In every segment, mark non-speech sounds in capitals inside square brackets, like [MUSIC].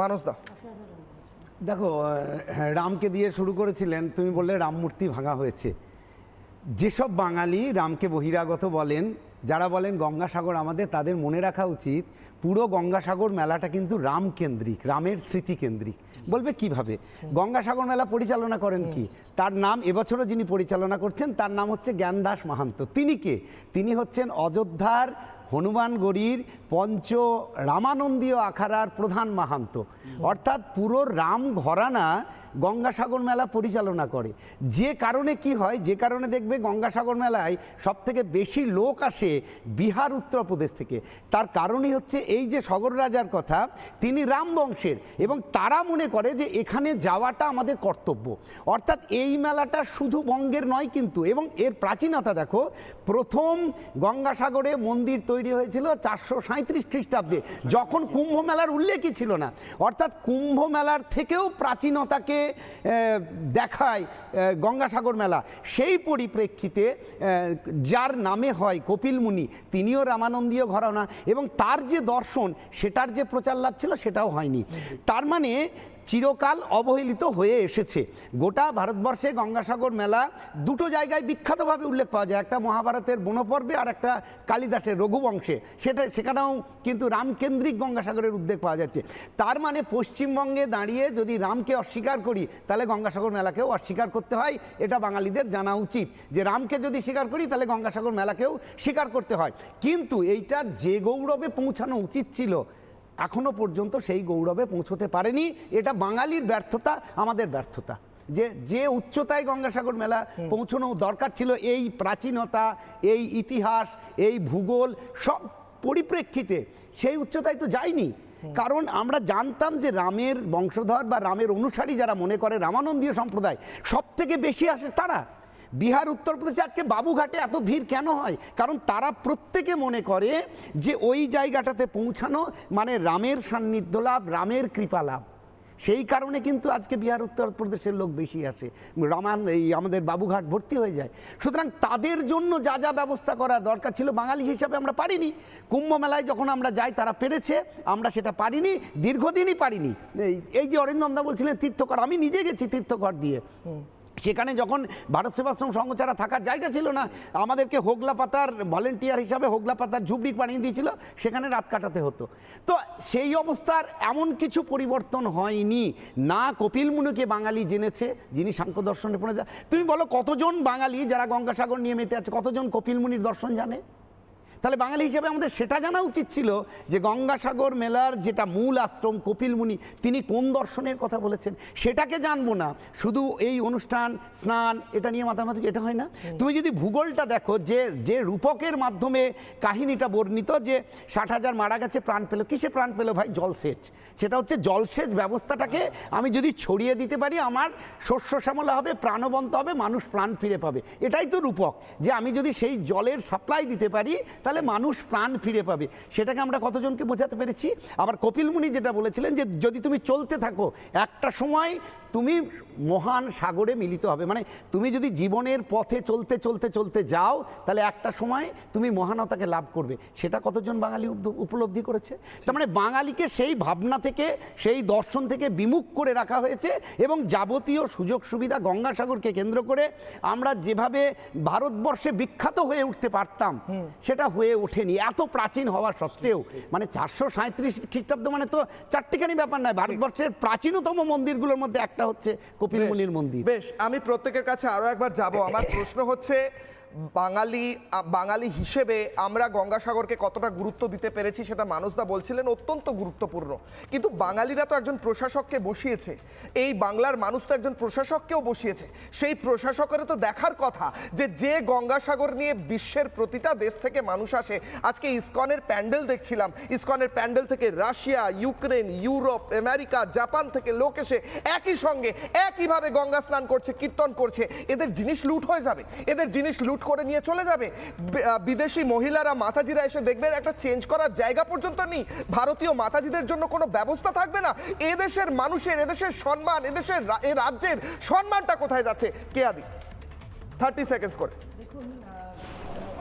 মানুষদা দেখো হ্যাঁ, রামকে দিয়ে শুরু করেছিলেন তুমি বললে রাম মূর্তি ভাঙা হয়েছে। যেসব বাঙালি রামকে বহিরাগত বলেন যারা বলেন গঙ্গাসাগর আমাদের তাদের মনে রাখা উচিত পুরো গঙ্গাসাগর মেলাটা কিন্তু রাম কেন্দ্রিক রামের স্মৃতি কেন্দ্রিক। বলবে কীভাবে? গঙ্গাসাগর মেলা পরিচালনা করেন কি? তার নাম এবছরও যিনি পরিচালনা করছেন তার নাম হচ্ছে জ্ঞানদাস মাহান্ত। তিনি কে? তিনি হচ্ছেন অযোধ্যার হনুমানগড়ির পঞ্চ রামানন্দীয় আখাড়ার প্রধান মাহান্ত। অর্থাৎ পুরো রাম ঘরানা গঙ্গাসাগর মেলা পরিচালনা করে। যে কারণে কি হয়, যে কারণে দেখবে গঙ্গাসাগর মেলায় সব থেকে বেশি লোক আসে বিহার, উত্তরপ্রদেশ থেকে। তার কারণই হচ্ছে এই যে সগর রাজার কথা, তিনি রাম বংশের এবং তারা মনে করে যে এখানে যাওয়াটা আমাদের কর্তব্য। অর্থাৎ এই মেলাটা শুধু বঙ্গের নয় কিন্তু, এবং এর প্রাচীনতা দেখো, প্রথম গঙ্গাসাগরে মন্দির তৈরি হয়েছিল চারশো সাঁত্রিশ খ্রিস্টাব্দে, যখন কুম্ভ মেলার উল্লেখই ছিল না। অর্থাৎ কুম্ভ মেলার থেকেও প্রাচীনতাকে দেখায় গঙ্গাসাগর মেলা। সেই পরিপ্রেক্ষিতে যার নামে হয় কপিল মুনি, তিনিও রামানন্দীয় ঘরানা এবং তার যে দর্শন, সেটার যে প্রচার লাভ ছিল, সেটাও হয়নি। তার মানে চিরকাল অবহেলিত হয়ে এসেছে। গোটা ভারতবর্ষে গঙ্গাসাগর মেলা দুটো জায়গায় বিখ্যাতভাবে উল্লেখ পাওয়া যায়। একটা মহাভারতের বনপর্বে আর একটা কালিদাসের রঘুবংশে। সেটা, সেখানেও কিন্তু রামকেন্দ্রিক গঙ্গাসাগরের উদ্বেগ পাওয়া যাচ্ছে। তার মানে পশ্চিমবঙ্গে দাঁড়িয়ে যদি রামকে অস্বীকার করি, তাহলে গঙ্গাসাগর মেলাকেও অস্বীকার করতে হয়। এটা বাঙালিদের জানা উচিত যে রামকে যদি স্বীকার করি, তাহলে গঙ্গাসাগর মেলাকেও স্বীকার করতে হয়। কিন্তু এইটার যে গৌরবে পৌঁছানো উচিত ছিল এখনও পর্যন্ত সেই গৌরবে পৌঁছতে পারেনি। এটা বাঙালির ব্যর্থতা আমাদের ব্যর্থতা। যে যে উচ্চতায় গঙ্গাসাগর মেলা পৌঁছানো দরকার ছিল এই প্রাচীনতা এই ইতিহাস এই ভূগোল সব পরিপ্রেক্ষিতে সেই উচ্চতায় তো যায়নি। কারণ আমরা জানতাম যে রামের বংশধর বা রামের অনুসারী যারা মনে করে রামানন্দীয় সম্প্রদায় সব থেকে বেশি আসে তারা। বিহার উত্তরপ্রদেশে আজকে বাবুঘাটে এত ভিড় কেন হয়? কারণ তারা প্রত্যেকে মনে করে যে ওই জায়গাটাতে পৌঁছানো মানে রামের সান্নিধ্য লাভ, রামের কৃপা লাভ। সেই কারণে কিন্তু আজকে বিহার উত্তরপ্রদেশের লোক বেশি আসে। রামান এই আমাদের বাবুঘাট ভর্তি হয়ে যায়। সুতরাং তাদের জন্য যা যা ব্যবস্থা করা দরকার ছিল বাঙালি হিসাবে আমরা পারিনি। কুম্ভ মেলায় যখন আমরা যাই, তারা পেরেছে, আমরা সেটা পারিনি, দীর্ঘদিনই পারিনি। এই- যে অরিন্দমদা বলছিলেন, তীর্থকর, আমি নিজে গেছি তীর্থকর দিয়ে। সেখানে যখন ভারত সেবাশ্রম সংঘ ছাড়া থাকার জায়গা ছিল না, আমাদেরকে হোগলা পাতার ভলেন্টিয়ার হিসাবে হোগলা পাতার ঝুপড়ি বানিয়ে দিয়েছিল, সেখানে রাত কাটাতে হতো। তো সেই অবস্থার এমন কিছু পরিবর্তন হয়নি। না কপিল মুনুকে বাঙালি জেনেছে, যিনি সাংখ্য দর্শনে পড়ে যায় তুমি বলো কতজন বাঙালি যারা গঙ্গাসাগর নিয়ে মেতে আছে, কতজন কপিল মুনির দর্শন জানে? তাহলে বাঙালি হিসেবে আমাদের সেটা জানা উচিত ছিল যে গঙ্গাসাগর মেলার যেটা মূল আশ্রম কপিল মুনি তিনি কোন দর্শনের কথা বলেছেন? সেটাকে জানব না। শুধু এই অনুষ্ঠান স্নান এটা নিয়ে মাতামাতি এটা হয় না? তুমি যদি ভূগোলটা দেখো যে যে রূপকের মাধ্যমে কাহিনীটা বর্ণিত যে ষাট হাজার মারা গেছে প্রাণ পেল কিসে প্রাণ পেল ভাই? জলসেচ। সেটা হচ্ছে জলসেচ ব্যবস্থাটাকে আমি যদি ছড়িয়ে দিতে পারি আমার শস্য শ্যামলা হবে প্রাণবন্ত হবে মানুষ প্রাণ ফিরে পাবে। এটাই তো রূপক। যে আমি যদি সেই জলের সাপ্লাই দিতে পারি তাহলে মানুষ প্রাণ ফিরে পাবে। সেটাকে আমরা কতজনকে বোঝাতে পেরেছি? আবার কপিল মুনি যেটা বলেছিলেন যে যদি তুমি চলতে থাকো একটা সময় তুমি মহান সাগরে মিলিত হবে। মানে তুমি যদি জীবনের পথে চলতে চলতে চলতে যাও তাহলে একটা সময় তুমি মহানতাকে লাভ করবে। সেটা কতজন বাঙালি উপ- উপলব্ধি করেছে? তার মানে বাঙালিকে সেই ভাবনা থেকে সেই দর্শন থেকে বিমুখ করে রাখা হয়েছে এবং যাবতীয় সুযোগ সুবিধা গঙ্গাসাগরকে কেন্দ্র করে আমরা যেভাবে ভারতবর্ষে বিখ্যাত হয়ে উঠতে পারতাম সেটা হয়ে ওঠেনি। এত প্রাচীন হওয়া সত্ত্বেও মানে চারশো সাঁত্রিশ খ্রিস্টাব্দ মানে তো চারটিখানি ব্যাপার নয় ভারতবর্ষের প্রাচীনতম মন্দিরগুলোর মধ্যে একটা হচ্ছে কপিল মুনির মন্দির। বেশ আমি প্রত্যেকের কাছে আরও একবার যাব। আমার প্রশ্ন হচ্ছে বাঙালি বাঙালি হিসেবে আমরা গঙ্গাসাগরকে কতটা গুরুত্ব দিতে পেরেছি সেটা মানুষদা বলছিলেন, অত্যন্ত গুরুত্বপূর্ণ। কিন্তু বাঙালিরা তো একজন প্রশাসককে বসিয়েছে। এই বাংলার মানুষ তো একজন প্রশাসককেও বসিয়েছে। সেই প্রশাসকের তো দেখার কথা যে যে গঙ্গাসাগর নিয়ে বিশ্বের প্রতিটা দেশ থেকে মানুষ আসে। আজকে ইসকনের প্যান্ডেল দেখছিলাম। ইসকনের প্যান্ডেল থেকে Russia, Ukraine, Europe, America, Japan থেকে লোক এসে একই সঙ্গে একইভাবে গঙ্গা স্নান করছে, কীর্তন করছে। এদের জিনিস লুট হয়ে যাবে। এদের জিনিস লুট করে নিয়ে চলে যাবে। বিদেশি মহিলারা মাথাজিরা এসে দেখবেন একটা চেঞ্জ করার জায়গা পর্যন্ত নেই। ভারতীয় মাথাজিদের জন্য কোনো ব্যবস্থা থাকবে না। এদেশের মানুষের, এদেশের সম্মান, এদেশের এ রাজ্যের সম্মানটা কোথায় যাচ্ছে? কে আদি? থার্টি সেকেন্ডস করে।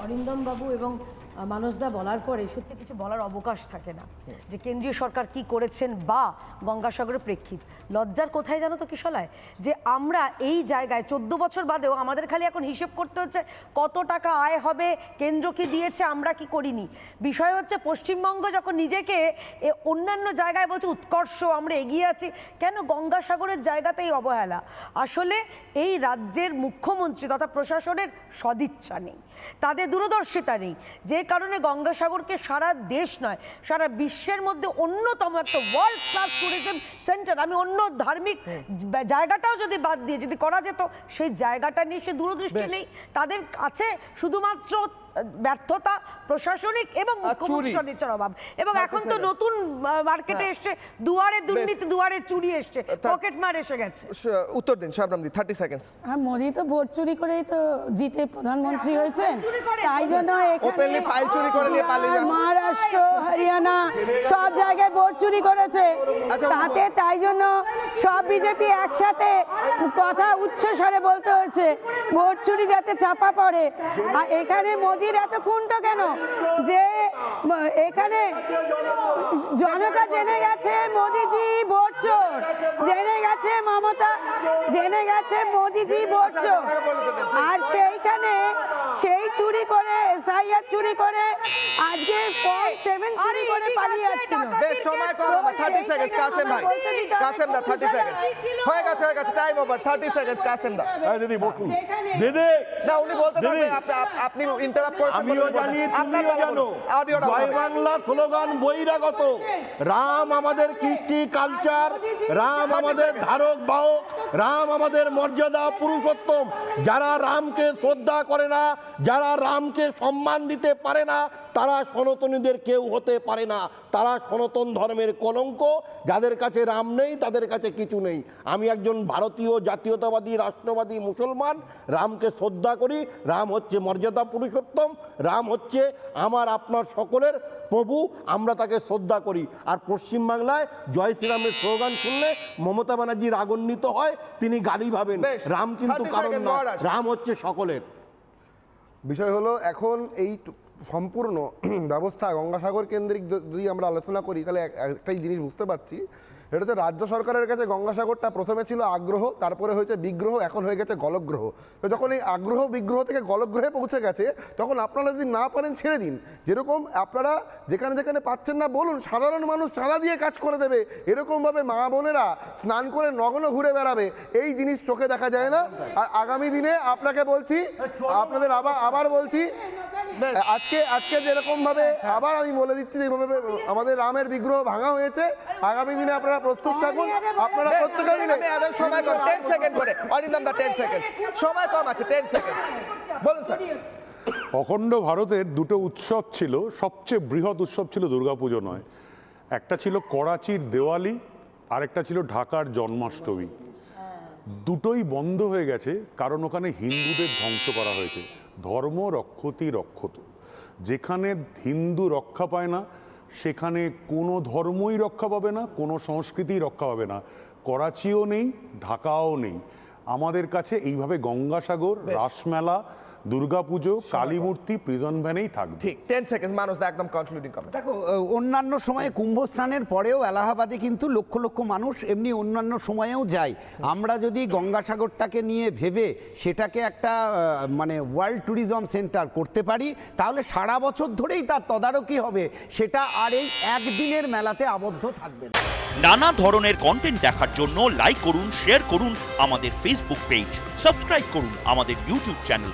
অরিন্দম বাবু এবং মানুষদা বলার পরে সত্যি কিছু বলার অবকাশ থাকে না। যে কেন্দ্রীয় সরকার কি করেছেন বা গঙ্গাসাগরের প্রেক্ষিত। লজ্জার কোথায় জানো তো কিশলায়? যে আমরা এই জায়গায় চোদ্দ বছর বাদেও আমাদের খালি এখন হিসেব করতে হচ্ছে কত টাকা আয় হবে, কেন্দ্র কি দিয়েছে, আমরা কি করিনি। বিষয় হচ্ছে পশ্চিমবঙ্গ যখন নিজেকে অন্যান্য জায়গায় বলছে উৎকর্ষ, আমরা এগিয়ে আছি, কেন গঙ্গাসাগরের জায়গাতেই অবহেলা? আসলে এই রাজ্যের মুখ্যমন্ত্রী তথা প্রশাসনের সদিচ্ছা নেই। তাদের দূরদর্শিতা নেই। যে কারণে গঙ্গাসাগরকে সারা দেশ নয় সারা বিশ্বের মধ্যে অন্যতম একটা ওয়ার্ল্ড ক্লাস ট্যুরিজম সেন্টার আমি অন্য ধার্মিক জায়গাটাও যদি বাদ দিয়ে যদি করা যেত সেই জায়গাটা নিয়ে সে দূরদৃষ্টি নেই। তাদের কাছে শুধুমাত্র ব্যর্থতা প্রশাসনিক এবং মুখ্যমন্ত্রী চুরি। সদিচ্ছার অভাব। এবং এখন তো নতুন মার্কেটে এসছে দুয়ারে দুর্নীতি দুয়ারে চুরি এসছে পকেট মার এসে গেছে। উত্তর দিন শাবনামদি থার্টি সেকেন্ডস হ্যাঁ মোদি তো ভোট চুরি করেই তো জিতে প্রধানমন্ত্রী হয়েছেন চুরি তাই জন্য Openly file চুরি করে নিয়ে পালিয়ে যান। মহারাষ্ট্র হরিয়ানা সব জায়গায় ভোট চুরি করেছে। আচ্ছা, তাতে তাই জন্য সব বিজেপি একসাথে কথা উচ্চ স্বরে বলতে হয়েছে। ভোট চুরি যাতে চাপা পড়ে। আর এখানে মোদির এত কুণ্ঠ কেন? যে এখানে জনতা জেনে গেছে মোদিজি চোর জেনে গেছে মমতা জেনে গেছে মোদিজি ভোট চোর আপনাকে বলে দেবেন, please. আর সেইখানে সেই চুরি করে এসআইআর চুরি করে আজকে ফর্ম সেভেন চুরি করে পালিয়ে টাকা। বেশ সময় কম আমার থার্টি সেকেন্ডস কাসেম ভাই। কাসেম দা থার্টি সেকেন্ডস হয়ে গেছে হয়ে গেছে time over thirty seconds Kasem দা। দিদি যেখানে- দিদি। না উনি বলতে পারবেন আপনি- ইন্টারাপ্ট করেছেন আমিও জানি তুমিও জানো। অডিওটা জয় বাংলা স্লোগান বহিরাগত রাম আমাদের কৃষ্টি কালচার রাম আমাদের ধারক বাহক, রাম আমাদের মর্যাদা পুরুষোত্তম। যারা রামকে শ্রদ্ধা করে না, যারা রামকে সম্মান দিতে পারে না তারা সনাতনীদের কেউ হতে পারে না। তারা সনাতন ধর্মের কলঙ্ক যাদের কাছে রাম নেই তাদের কাছে কিছু নেই। আমি একজন ভারতীয় জাতীয়তাবাদী রাষ্ট্রবাদী মুসলমান রামকে শ্রদ্ধা করি। রাম হচ্ছে মর্যাদা পুরুষোত্তম। রাম হচ্ছে আমার আপনার সকলের প্রভু আমরা তাকে শ্রদ্ধা করি। আর পশ্চিমবাংলায় জয় শ্রীরামের স্লোগান শুনলে মমতা ব্যানার্জি রাগান্বিত হয় তিনি গালি ভাবেন। রাম কিন্তু 30 কারণ না। রাম হচ্ছে সকলের। বিষয় হলো এখন এই সম্পূর্ণ [CLEARS THROAT] ব্যবস্থা গঙ্গাসাগর কেন্দ্রিক যদি আমরা আলোচনা করি তাহলে এক- একটাই জিনিস বুঝতে পারছি। এটা হচ্ছে রাজ্য সরকারের কাছে গঙ্গাসাগরটা প্রথমে ছিল আগ্রহ, তারপরে হয়েছে বিগ্রহ, এখন হয়ে গেছে গলগ্রহ। তো যখন এই আগ্রহ বিগ্রহ থেকে গলগ্রহে পৌঁছে গেছে, তখন আপনারা যদি না পারেন ছেড়ে দিন। যেরকম আপনারা যেখানে যেখানে পাচ্ছেন না বলুন, সাধারণ মানুষ চাঁদা দিয়ে কাজ করে দেবে। এরকমভাবে মা বোনেরা স্নান করে নগ্ন ঘুরে বেড়াবে। এই জিনিস চোখে দেখা যায় না। আর আগামী দিনে আপনাকে বলছি, আপনাদের আবার আবার বলছি, আজকে আজকে যেরকমভাবে আবার আমি বলে দিচ্ছি, যেভাবে আমাদের রামের বিগ্রহ ভাঙা হয়েছে। আগামী দিনে আপনারা প্রস্তুত থাকুন। আপনারা আমি আরও সময় কম। টেন সেকেন্ড করে। অরিন্দম দা টেন সেকেন্ড সময় কম আছে টেন সেকেন্ড বলুন স্যার অখণ্ড ভারতের দুটো উৎসব ছিল সবচেয়ে বৃহৎ উৎসব ছিল দুর্গাপুজো নয়। একটা ছিল করাচির দেওয়ালি আরেকটা ছিল ঢাকার জন্মাষ্টমী। দুটোই বন্ধ হয়ে গেছে কারণ ওখানে হিন্দুদের ধ্বংস করা হয়েছে। ধর্ম রক্ষতি রক্ষত। যেখানে হিন্দু রক্ষা পায় না সেখানে কোনো ধর্মই রক্ষা পাবে না কোনো সংস্কৃতিই রক্ষা পাবে না। করাচিও নেই ঢাকাও নেই। আমাদের কাছে এইভাবে গঙ্গাসাগর রাসমেলা দুর্গাপুজো কালী মূর্তি প্রিজন ভ্যানেই থাকবে। ঠিক টেন সেকেন্ড মানুষ একদম কনক্লুডিং কমেন্ট দেখো অন্যান্য সময়ে কুম্ভ স্নানের পরেও এলাহাবাদে কিন্তু লক্ষ লক্ষ মানুষ এমনি অন্যান্য সময়েও যায়। আমরা যদি গঙ্গাসাগরটাকে নিয়ে ভেবে সেটাকে একটা মানে ওয়ার্ল্ড ট্যুরিজম সেন্টার করতে পারি তাহলে সারা বছর ধরেই তার তদারকি হবে। সেটা আর এই একদিনের মেলাতে আবদ্ধ থাকবে না। নানা ধরনের কন্টেন্ট দেখার জন্য লাইক করুন শেয়ার করুন আমাদের ফেসবুক পেজ সাবস্ক্রাইব করুন আমাদের ইউটিউব চ্যানেল